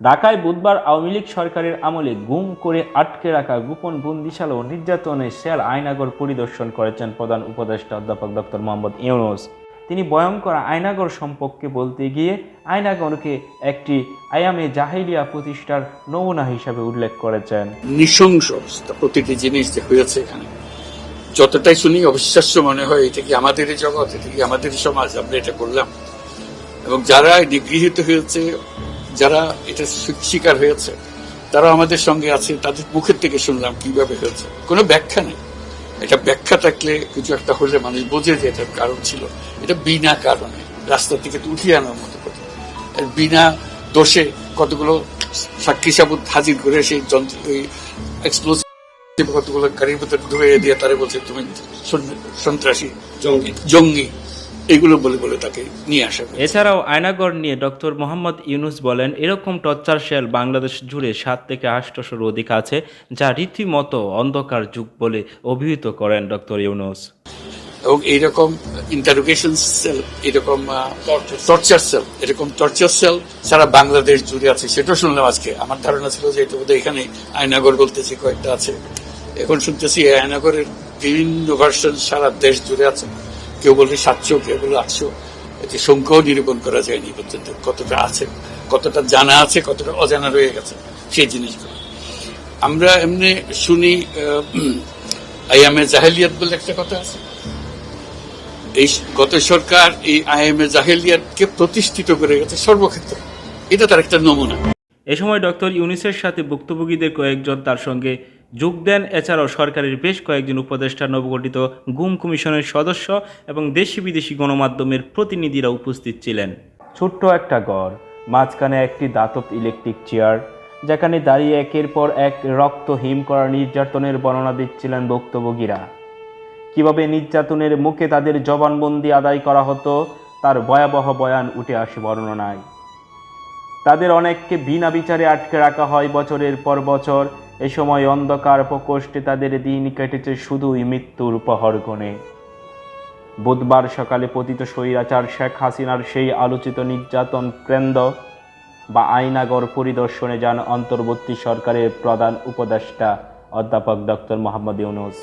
ঢাকায় বুধবার আওয়ামী লীগ সরকারের আমলে গুম করে আটকে রাখা গোপন বন্দিশালা ও নির্যাতনের সেল আয়নাগর পরিদর্শন করেছেন প্রধান উপদেষ্টা অধ্যাপক ডক্টর মোহাম্মদ ইউনুস। তিনি ভয়ঙ্কর আয়নাগর সম্পর্কে বলতে গিয়ে আয়নাগরকে একটি আয়ামে জাহিলিয়া প্রতিষ্ঠার নমুনা হিসাবে উল্লেখ করেছেন। নৃশংস প্রতিটি জিনিস যে হয়েছে এখানে। যতটাই শুনি, অবিশ্বাস্য মনে হয়, এটা কি আমাদের জগৎ, এটা কি আমাদের সমাজ, আমরা এটা করলাম। এবং যারা নিগৃহীত হয়েছে যারা এটা শিকার হয়েছে তারা আমাদের সঙ্গে আছে, তাদের মুখের থেকে শুনলাম কীভাবে হয়েছে। কোনো ব্যাখ্যা নেই। এটা ব্যাখ্যা থাকলে কিছু একটা হলে মানুষ বোঝে যে এটার কারণ ছিল। এটা বিনা কারণে, রাস্তা থেকে উঠিয়ে আনার মতো কথা। বিনা দোষে কতগুলো সাক্ষী সাবুত হাজির করে সেই যন্ত্র ওই এক্সপ্লোসিভ কতগুলো গাড়ির ভিতরে ঢুকে দিয়ে তারা বলছে, তুমি সন্ত্রাসী, জঙ্গি। জঙ্গি। এগুলো বলে বলে তাকে নিয়ে আসা এছাড়াও আয়নাগর নিয়ে ডক্টর মোহাম্মদ ইউনুস বলেন এরকম টর্চার শেল বাংলাদেশ জুড়ে সাত থেকে আটশোর অধিক আছে যা রীতিমতো অন্ধকার যুগ বলে অভিহিত করেন ডক্টর ইউনুস। এবং এইরকম ইন্টারোগেশন সেল এরকম টর্চার সেল এরকম টর্চার সেল সারা বাংলাদেশ জুড়ে আছে। সেটাও শুনলাম আজকে। আমার ধারণা ছিল যে এটা বোধহয় এখানে আয়নাগর বলতেছি কয়েকটা আছে। এখন শুনতেছি আয়নাগরের বিভিন্ন ভার্সন সারা দেশ জুড়ে আছে। কেউ বলছে সাতশো কেউ বলে আটশো এটি সংখ্যাও নিরূপণ করা যায়নি পর্যন্ত, কতটা আছে, কতটা জানা আছে, কতটা অজানা রয়ে গেছে, সেই জিনিসগুলো। আমরা এমনি শুনি আইএমএ জাহেলিয়াত বলে একটা কথা আছে। এই গত সরকার এই আইএমএ জাহেলিয়াতকে প্রতিষ্ঠিত করে গেছে সর্বক্ষেত্রে। এটা তার একটা নমুনা। এ সময় ডক্টর ইউনিসের সাথে ভুক্তভোগীদের কয়েকজন তার সঙ্গে যোগ দেন। এছাড়াও সরকারের বেশ কয়েকজন উপদেষ্টা, নবগঠিত গুম কমিশনের সদস্য এবং দেশি বিদেশি গণমাধ্যমের প্রতিনিধিরা উপস্থিত ছিলেন। ছোট্ট একটা ঘর, মাঝখানে একটি দাতব ইলেকট্রিক চেয়ার যেখানে দাঁড়িয়ে একের পর এক রক্ত হিম করা নির্যাতনের বর্ণনা দিচ্ছিলেন ভুক্তভোগীরা। কীভাবে নির্যাতনের মুখে তাদের জবানবন্দি আদায় করা হতো, তার ভয়াবহ বয়ান উঠে আসে বর্ণনায়। তাদের অনেককে বিনা বিচারে আটকে রাখা হয় বছরের পর বছর এ সময় অন্ধকার প্রকোষ্ঠে তাদের দিন কেটেছে শুধুই মৃত্যুর উপহর গণে বুধবার সকালে পতিত স্বৈরাচার শেখ হাসিনার সেই আলোচিত নির্যাতন কেন্দ্র বা আইনাগর পরিদর্শনে যান অন্তর্বর্তী সরকারের প্রধান উপদেষ্টা অধ্যাপক ডক্টর মোহাম্মদ ইউনুস।